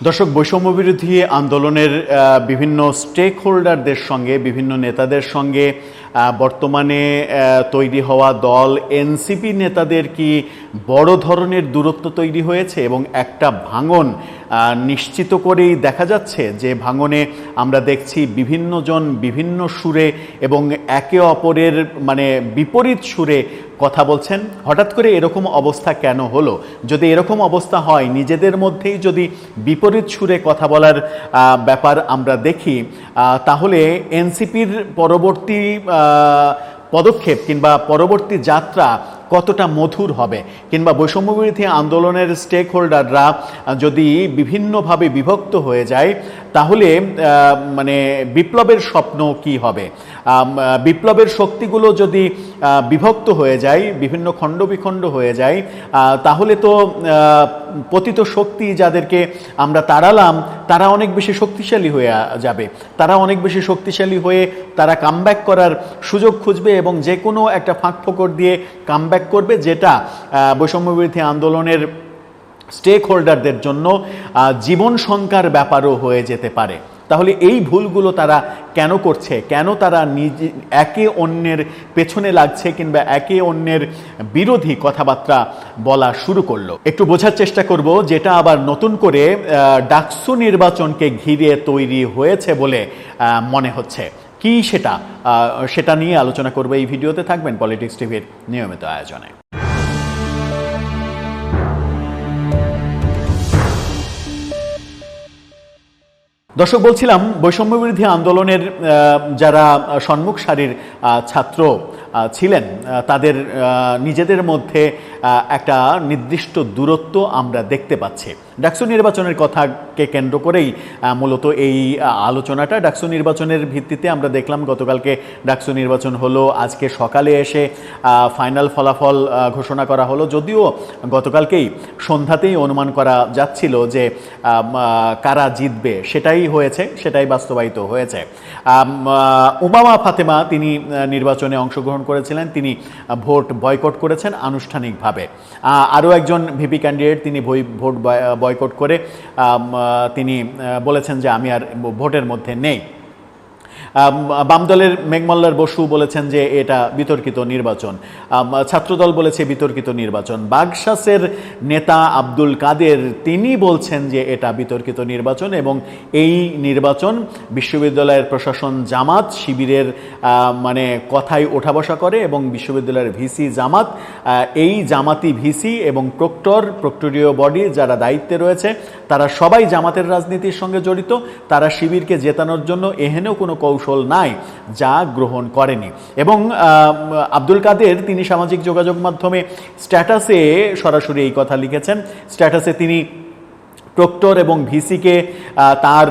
দর্শক বৈষম্য বিরোধী আন্দোলনের বিভিন্ন স্টেক হোল্ডারদের সঙ্গে বিভিন্ন নেতাদের সঙ্গে বর্তমানে তৈরি হওয়া দল এনসিপি নেতাদের কি বড় ধরনের দূরত্ব তৈরি হয়েছে এবং একটা ভাঙন নিশ্চিত করেই দেখা যাচ্ছে যে ভাঙনে আমরা দেখছি বিভিন্ন জন বিভিন্ন সুরে এবং একে অপরের মানে বিপরীত সুরে কথা বলছেন। হঠাৎ করে এরকম অবস্থা কেন হলো? যদি এরকম অবস্থা হয়, নিজেদের মধ্যেই যদি বিপরীত সুরে কথা বলার ব্যাপার আমরা দেখি তাহলে এনসিপির পরবর্তী পদক্ষেপ কিংবা পরবর্তী যাত্রা কতটা মধুর হবে? কিংবা বৈষম্যবিরোধী আন্দোলনের স্টেক হোল্ডাররা যদি বিভিন্নভাবে বিভক্ত হয়ে যায়, তাহলে মানে বিপ্লবের স্বপ্ন কি হবে? বিপ্লবের শক্তিগুলো যদি বিভক্ত হয়ে যায়, বিভিন্ন খণ্ড বিখণ্ড হয়ে যায় তাহলে তো পতিত শক্তি যাদেরকে আমরা তাড়ালাম, তারা অনেক বেশি শক্তিশালী হয়ে যাবে। তারা অনেক বেশি শক্তিশালী হয়ে তারা কামব্যাক করার সুযোগ খুঁজবে এবং যে কোনো একটা ফাঁক ফোকর দিয়ে কামব্যাক করবে যেটা বৈষম্যবিরোধী আন্দোলনের স্টেক হোল্ডারদের জন্য জীবন শঙ্কার ব্যাপারও হয়ে যেতে পারে। তাহলে এই ভুলগুলো তারা কেন করছে? কেন তারা নিজে, একে অন্যের পেছনে লাগছে কিংবা একে অন্যের বিরোধী কথাবার্তা বলা শুরু করল? একটু বোঝার চেষ্টা করব, যেটা আবার নতুন করে ডাকসু নির্বাচনকে ঘিরে তৈরি হয়েছে বলে মনে হচ্ছে। কি সেটা? সেটা নিয়ে আলোচনা করব এই ভিডিওতে, থাকবেন পলিটিক্স টিভির নিয়মিত আয়োজনে। দর্শক বলছিলাম বৈষম্য বিরোধী আন্দোলনের যারা সম্মুখ সারির ছাত্র ছিলেন। তাদের নিজেদের মধ্যে একটা নির্দিষ্ট দূরত্ব আমরা দেখতে পাচ্ছি। ডাকসু নির্বাচনের কথাকে কেন্দ্র করেই মূলত এই আলোচনাটা। ডাকসু নির্বাচনের ভিত্তিতে আমরা দেখলাম, গতকালকে ডাকসু নির্বাচন হলো, আজকে সকালে এসে ফাইনাল ফলাফল ঘোষণা করা হলো। যদিও গতকালকেই সন্ধ্যাতেই অনুমান করা যাচ্ছিল যে কারা জিতবে, সেটাই হয়েছে, সেটাই বাস্তবায়িত হয়েছে। উমামা ফাতেমা, তিনি নির্বাচনে অংশগ্রহণ করেছিলেন, তিনি ভোট বয়কট করেছেন আনুষ্ঠানিকভাবে। আরও একজন ভিপি ক্যান্ডিডেট, তিনি ভোট বয়কট করে তিনি বলেছেন যে আমি আর ভোটের মধ্যে নেই। আম, বাম দলের মেঘমল্লার বসু বলেছেন যে এটা বিতর্কিত নির্বাচন। ছাত্রদল বলেছে বিতর্কিত নির্বাচন। বাগশাসের নেতা আব্দুল কাদের তিনি বলছেন যে এটা বিতর্কিত নির্বাচন এবং এই নির্বাচন বিশ্ববিদ্যালয়ের প্রশাসন জামাত শিবিরের মানে কথাই ওঠা বসা করে এবং বিশ্ববিদ্যালয়ের ভিসি জামাত এই জামাতি ভিসি এবং প্রক্টর প্রক্টরীয় বডি যারা দায়িত্বে রয়েছে তারা সবাই জামাতের রাজনীতির সঙ্গে জড়িত। তারা শিবিরকে জেতানোর জন্য এহেনেও কোনো কৌশল নাই যা গ্রহণ করেনি। এবং আব্দুল কাদের তিনি সামাজিক যোগাযোগ মাধ্যমে স্ট্যাটাসে সরাসরি এই কথা লিখেছেন। স্ট্যাটাসে তিনি প্রক্টর এবং ভিসিকে তার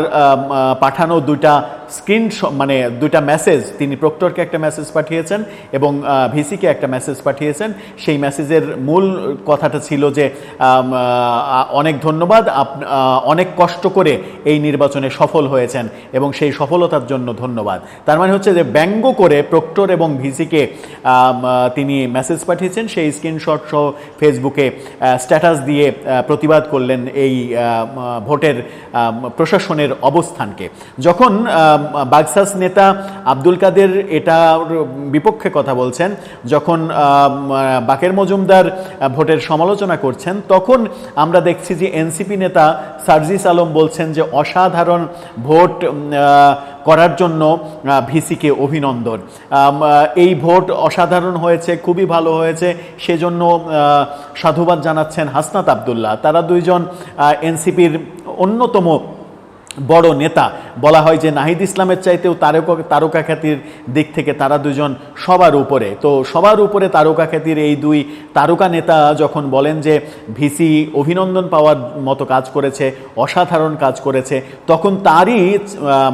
পাঠানো দুইটা স্ক্রিন মানে দুইটা মেসেজ তিনি প্রক্টরকে একটা মেসেজ পাঠিয়েছেন এবং ভিসিকে একটা মেসেজ পাঠিয়েছেন। সেই মেসেজের মূল কথাটা ছিল যে অনেক ধন্যবাদ অনেক কষ্ট করে এই নির্বাচনে সফল হয়েছেন এবং সেই সফলতার জন্য ধন্যবাদ। তার মানে হচ্ছে যে, ব্যঙ্গ করে প্রক্টর এবং ভিসিকে তিনি মেসেজ পাঠিয়েছেন। সেই স্ক্রিনশট সহ ফেসবুকে স্ট্যাটাস দিয়ে প্রতিবাদ করলেন এই ভোটের প্রশাসনের অবস্থানকে। যখন বাগসাস নেতা আব্দুল কাদের এটার বিপক্ষে কথা বলছেন। যখন বাকের মজুমদার ভোটের সমালোচনা করছেন, তখন আমরা দেখছি যে এনসিপি নেতা সার্জিস আলম বলছেন যে অসাধারণ ভোট করার জন্য ভিসিকে অভিনন্দন। এই ভোট অসাধারণ হয়েছে, খুবই ভালো হয়েছে, সেজন্য সাধুবাদ জানাচ্ছেন হাসনাত আবদুল্লাহ। তারা দুইজন এনসিপির অন্যতম বড় নেতা। বলা হয় যে নাহিদ ইসলামের চাইতেও তারকা তারকা খ্যাতির দিক থেকে তারা দুজন সবার উপরে। তো সবার উপরে তারকা খ্যাতির এই দুই তারকা নেতা যখন বলেন যে ভিসি অভিনন্দন পাওয়ার মতো কাজ করেছে, অসাধারণ কাজ করেছে, তখন তারই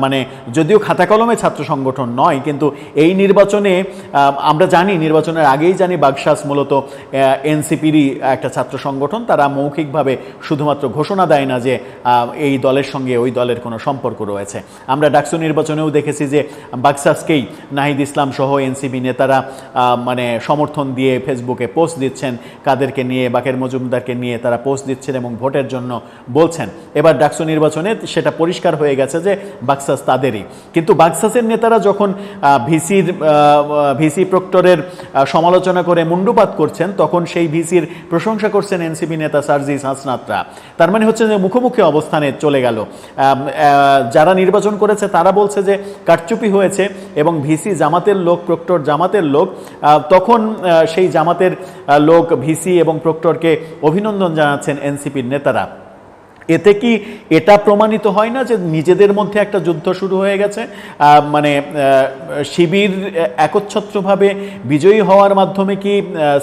মানে যদিও খাতা কলমে ছাত্র সংগঠন নয়, কিন্তু এই নির্বাচনে আমরা জানি, নির্বাচনের আগেই জানি বাগশাস মূলত এনসিপিরই একটা ছাত্র সংগঠন। তারা মৌখিকভাবে শুধুমাত্র ঘোষণা দেয় না যে এই দলের সঙ্গে ওই দলের কোনো সম্পর্ক রয়েছে। করেছে। আমরা ডাকসু নির্বাচনেও দেখেছি যে বাক্সাসকেই নাহিদ ইসলাম সহ এনসিপি নেতারা মানে সমর্থন দিয়ে ফেসবুকে পোস্ট দিচ্ছেন, কাদেরকে নিয়ে, বাকের মজুমদারকে নিয়ে তারা পোস্ট দিচ্ছেন এবং ভোটের জন্য বলছেন। এবার ডাকসু নির্বাচনে সেটা পরিষ্কার হয়ে গেছে যে বাক্সাস তাদেরই। কিন্তু বাক্সাসের নেতারা যখন ভিসির ভিসি প্রক্টরের সমালোচনা করে মুন্ডুপাত করছেন, তখন সেই ভিসির প্রশংসা করছেন এনসিপি নেতা সার্জিস হাসনাতরা। তার মানে হচ্ছে যে মুখোমুখি অবস্থানে চলে গেল। যারা নির্বাচন করেছে, তারা বলছে যে কারচুপি হয়েছে এবং ভিসি জামাতের লোক, প্রক্টর জামাতের লোক তখন সেই জামাতের লোক ভিসি এবং প্রক্টরকে অভিনন্দন জানাচ্ছেন এনসিপির নেতারা। এতে কি এটা প্রমাণিত হয় না যে নিজেদের মধ্যে একটা যুদ্ধ শুরু হয়ে গেছে? মানে শিবির একচ্ছত্রভাবে বিজয়ী হওয়ার মাধ্যমে কি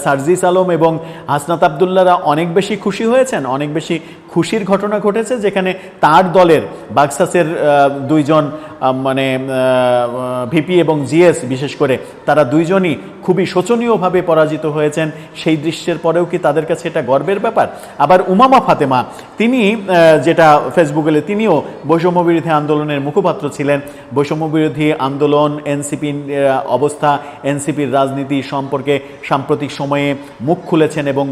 সার্জিস আলম এবং হাসনাত আবদুল্লারা অনেক বেশি খুশি হয়েছেন? অনেক বেশি খুশির ঘটনা ঘটেছে যেখানে তার দলের বাক্সাসের দুইজন মানে ভিপি এবং জিএস বিশেষ করে, তারা দুইজনই খুবই শোচনীয়ভাবে পরাজিত হয়েছেন। সেই দৃশ্যের পরেও কি তাদের কাছে এটা গর্বের ব্যাপার? আবার উমামা ফাতেমা, তিনি যেটা ফেসবুকে তিনিও বৈষম্য বিরোধী আন্দোলনের মুখপাত্র ছিলেন। বৈষম্য বিরোধী আন্দোলন এনসিপির অবস্থা এনসিপির রাজনীতি সম্পর্কে সাম্প্রতিক সময়ে মুখ খুলেছেন এবং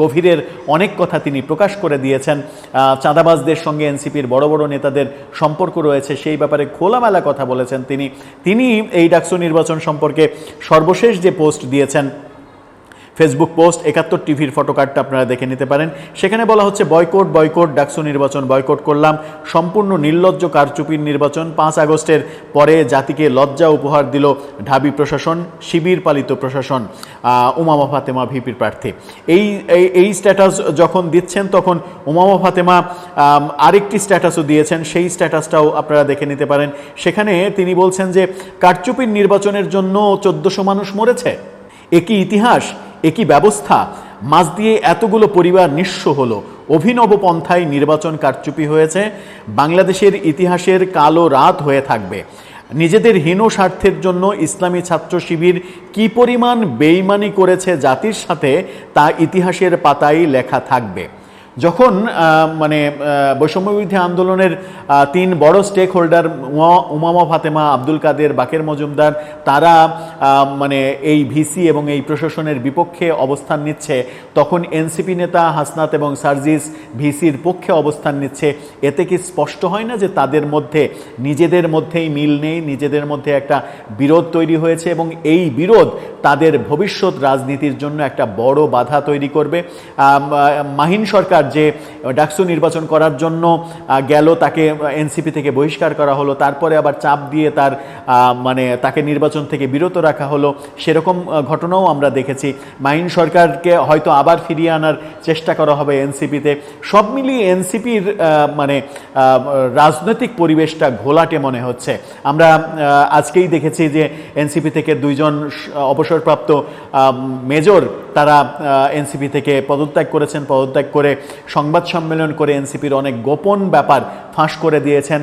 গভীরের অনেক কথা তিনি প্রকাশ করে দিয়েছেন। আহ, চাঁদাবাজদের সঙ্গে এনসিপির বড় বড় নেতাদের সম্পর্ক রয়েছে সেই ব্যাপারে খোলামেলা কথা বলেছেন তিনি। তিনি এই ডাকসু নির্বাচন সম্পর্কে সর্বশেষ যে পোস্ট দিয়েছেন ফেসবুক পোস্ট একাত্তর টিভির ফটোকার্ডটা আপনারা দেখে নিতে পারেন। সেখানে বলা হচ্ছে, বয়কট বয়কট, ডাকসু নির্বাচন বয়কট করলাম। সম্পূর্ণ নির্লজ্জ কারচুপির নির্বাচন পাঁচ আগস্টের পরে জাতিকে লজ্জা উপহার দিল ঢাবি প্রশাসন, শিবির পালিত প্রশাসন। উমামা ফাতেমা ভিপির প্রার্থী। এই, এই- স্ট্যাটাস যখন দিচ্ছেন, তখন উমামা ফাতেমা আরেকটি স্ট্যাটাসও দিয়েছেন। সেই স্ট্যাটাসটাও আপনারা দেখে নিতে পারেন। সেখানে তিনি বলছেন যে, কারচুপির নির্বাচনের জন্য চোদ্দশো মানুষ মরেছে। একই ইতিহাস একই ব্যবস্থা। মাছ দিয়ে এতগুলো পরিবার নিঃস্ব হলো। অভিনব পন্থায় নির্বাচন কারচুপি হয়েছে। বাংলাদেশের ইতিহাসের কালো রাত হয়ে থাকবে। নিজেদের হীন স্বার্থের জন্য ইসলামী ছাত্র শিবির কি পরিমাণ বেইমানি করেছে জাতির সাথে তা ইতিহাসের পাতায় লেখা থাকবে। যখন মানে আহ, বৈষম্যবিরোধী আন্দোলনের তিন বড় স্টেক হোল্ডার উমামা ফাতেমা আব্দুল কাদের বাকের মজুমদার তারা মানে এই ভিসি এবং এই প্রশাসনের বিপক্ষে অবস্থান নিচ্ছে। তখন এনসিপি নেতা হাসনাত এবং সার্জিস ভিসির পক্ষে অবস্থান নিচ্ছে। এতে কি স্পষ্ট হয় না যে তাদের মধ্যে নিজেদের মধ্যেই মিল নেই নিজেদের মধ্যে একটা বিরোধ তৈরি হয়েছে এবং এই বিরোধ তাদের ভবিষ্যৎ রাজনীতির জন্য একটা বড় বাধা তৈরি করবে? মাহিন সরকার যে ডাকসু নির্বাচন করার জন্য গেল, তাকে এনসিপি থেকে বহিষ্কার করা হলো, তারপরে আবার চাপ দিয়ে তার মানে তাকে নির্বাচন থেকে বিরত রাখা হলো, সেরকম ঘটনাও আমরা দেখেছি। মাইন সরকারকে হয়তো আবার ফিরিয়ে আনার চেষ্টা করা হবে এনসিপিতে। সব মিলিয়ে এনসিপির মানে রাজনৈতিক পরিবেশটা ঘোলাটে মনে হচ্ছে। আমরা আজকেই দেখেছি যে এনসিপি থেকে দুইজন অবসরপ্রাপ্ত মেজর তারা এনসিপি থেকে পদত্যাগ করেছেন, পদত্যাগ করে সংবাদ সম্মেলন করে এনসিপির অনেক গোপন ব্যাপার ফাঁস করে দিয়েছেন।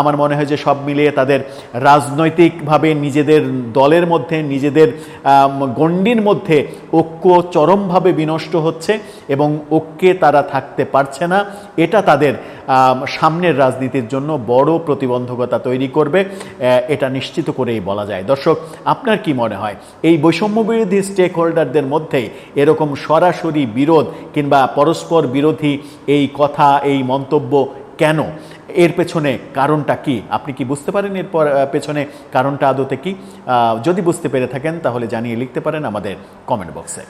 আমার মনে হয় যে সব মিলিয়ে তাদের রাজনৈতিকভাবে নিজেদের দলের মধ্যে, নিজেদের গণ্ডির মধ্যে ঐক্য চরমভাবে বিনষ্ট হচ্ছে এবং ঐক্যে তারা থাকতে পারছে না। এটা তাদের সামনের রাজনীতির জন্য বড় প্রতিবন্ধকতা তৈরি করবে এটা নিশ্চিত করেই বলা যায়। দর্শক, আপনার কি মনে হয়? এই বৈষম্য বিরোধী স্টেক হোল্ডারদের মধ্যেই এরকম সরাসরি বিরোধ কিংবা পরস্পর বিরোধী এই কথা, এই মন্তব্য কেন? এর পেছনে কারণটা কি? আপনি কি বুঝতে পারেন এর পেছনে কারণটা আদতে কি? যদি বুঝতে পেরে থাকেন তাহলে জানিয়ে লিখতে পারেন আমাদের কমেন্ট বক্সে